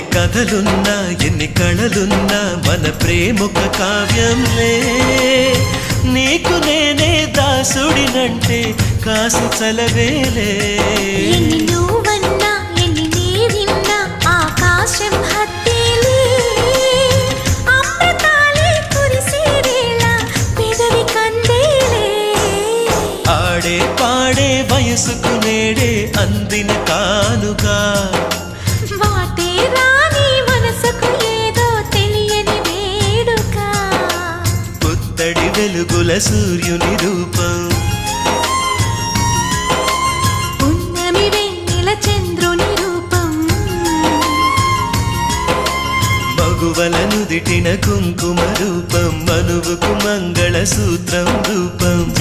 కథలున్నా ఎన్ని కళలున్నా మన ప్రేమొక కావ్యంలే. నీకు నేనే దాసుడినంటే కాసి చలవేలే. ఎన్ని నువ్వన్నా ఎన్ని నీవిన్నా ఆకాశం ఆడే పాడే వయసుకు నేడే అందిన కానుగా అంతడి వెలుగుల సూర్యుని రూపం. చంద్రుని రూపం. నుదిటిన కుంకుమ రూపం మనువుకు మంగళ సూత్రం రూపం.